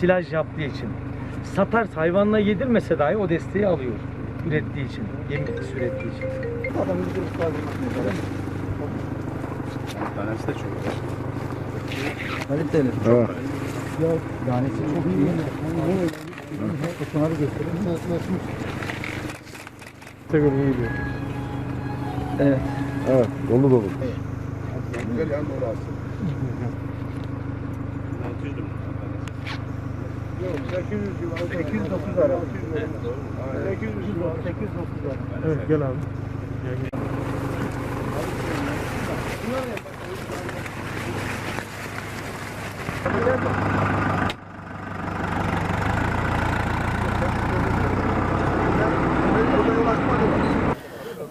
silaj yaptığı için. Satarsa hayvanla yedirmese dahi o desteği alıyor. Ürettiği için, yem bitkisi ürettiği için. Tanesi de çok güzel. Kaliteli. Evet. Tanesi çok iyi. Kutuları gösterelim. Tekrar iyi gidiyor. Evet. Evet. Dolu dolu. Güzel yan orası. 809 ara. 809 ara. Evet gel abi.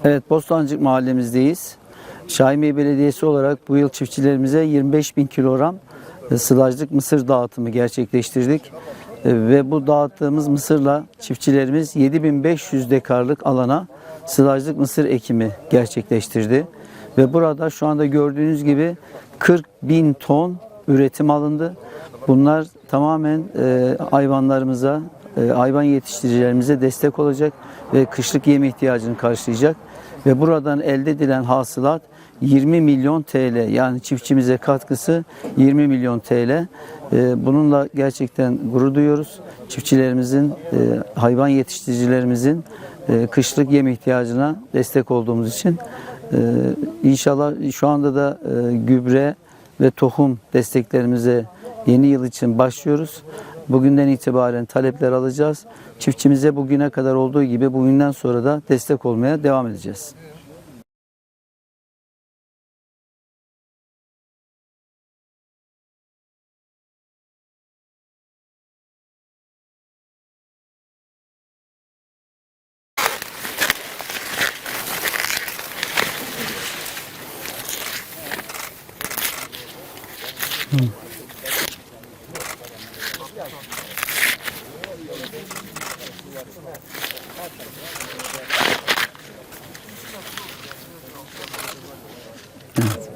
Evet, Bostancık mahallemizdeyiz. Şahin Bey Belediyesi olarak bu yıl çiftçilerimize 25 bin kilogram sılajlık mısır dağıtımı gerçekleştirdik. E, Ve bu dağıttığımız mısırla çiftçilerimiz 7500 dekarlık alana sılajlık mısır ekimi gerçekleştirdi. Ve burada şu anda gördüğünüz gibi 40 bin ton üretim alındı. Bunlar tamamen e, hayvanlarımıza, e, hayvan yetiştiricilerimize destek olacak ve kışlık yem ihtiyacını karşılayacak. Ve buradan elde edilen hasılat 20 milyon TL yani çiftçimize katkısı 20 milyon TL. E, bununla gerçekten gurur duyuyoruz. Çiftçilerimizin, e, hayvan yetiştiricilerimizin e, kışlık yem ihtiyacına destek olduğumuz için e, inşallah şu anda da gübre ve tohum desteklerimize yeni yıl için başlıyoruz. Bugünden itibaren talepler alacağız. Çiftçimize bugüne kadar olduğu gibi bugünden sonra da destek olmaya devam edeceğiz. 嗯。嗯。